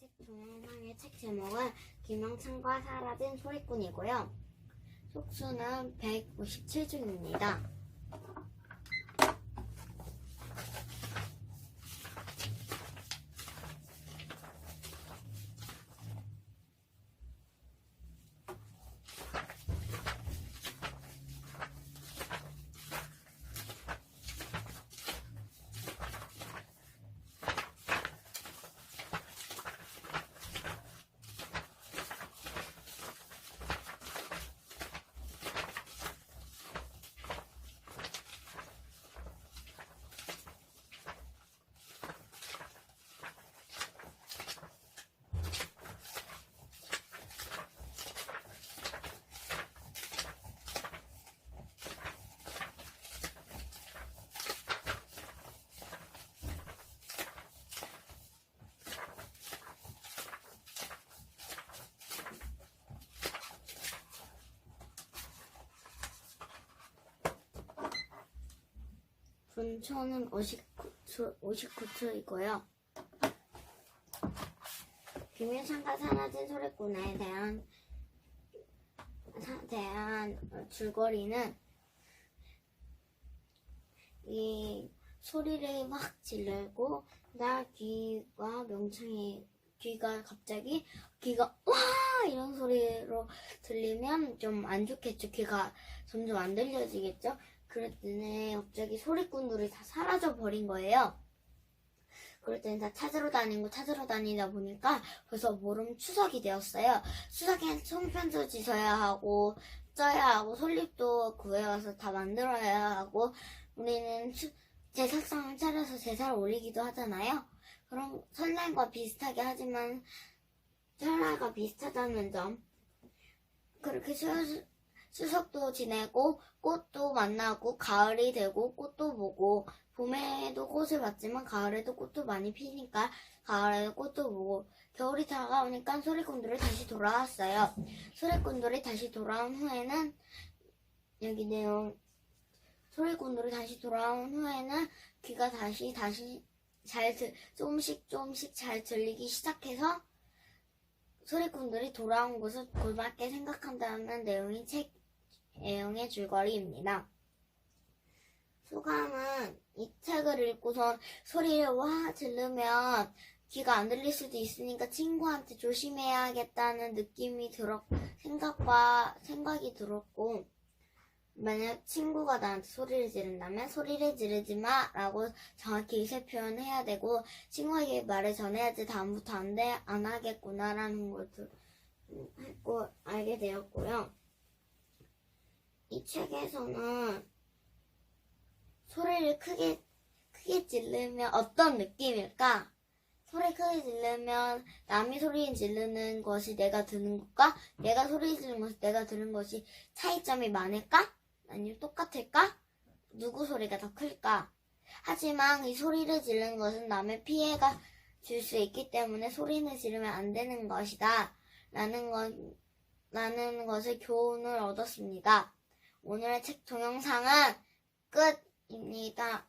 책 동영상의 책 제목은 김영찬과 사라진 소리꾼이고요. 속수는 157중입니다. 분초는 59초, 59초이고요. 김일창과 사라진 소리꾼에 대한 사- 대한 어, 줄거리는 이 소리를 확 지르고 나 귀가 명창이 귀가 갑자기 귀가 와! 이런 소리로 들리면 좀 안 좋겠죠. 귀가 점점 안 들려지겠죠 그랬더니 갑자기 소리꾼들이 다 사라져 버린 거예요 때는 다 찾으러 다니고 찾으러 다니다 보니까 벌써 모름 추석이 되었어요 추석엔 총편도 지서야 하고 써야 하고 솔잎도 구해와서 다 만들어야 하고 우리는 추- 제사상을 차려서 제사를 올리기도 하잖아요. 그런 설날과 비슷하게 하지만 설날과 비슷하다는 점. 그렇게 추, 추석도 지내고 꽃도 만나고 가을이 되고 꽃도 보고 봄에도 꽃을 봤지만 가을에도 꽃도 많이 피니까 가을에도 꽃도 보고 겨울이 다가오니까 소리꾼들이 다시 돌아왔어요. 소리꾼들이 다시 돌아온 후에는 여기 내용 소리꾼들이 다시 돌아온 후에는 귀가 다시 다시 잘 들, 조금씩 조금씩 잘 들리기 시작해서 소리꾼들이 돌아온 것을 고맙게 생각한다는 내용이 책 내용의 줄거리입니다. 소감은 이 책을 읽고선 소리를 와 지르면 귀가 안 들릴 수도 있으니까 친구한테 조심해야겠다는 느낌이 들었 생각과 생각이 들었고 만약 친구가 나한테 소리를 지른다면 소리를 지르지 마 라고 정확히 의사 표현을 해야 되고 친구에게 말을 전해야지 다음부터 안 돼, 안 하겠구나라는 것을 했고 알게 되었고요. 이 책에서는 소리를 크게 크게 지르면 어떤 느낌일까? 소리 크게 지르면 남이 소리 지르는 것이 내가 듣는 것과 내가 소리 지르는 것이 내가 들은 것이 차이점이 많을까? 아니면 똑같을까? 누구 소리가 더 클까? 하지만 이 소리를 지르는 것은 남의 피해가 줄 수 있기 때문에 소리는 지르면 안 되는 것이다. 라는 것, 라는 것을 교훈을 얻었습니다. 오늘의 책 동영상은 끝입니다.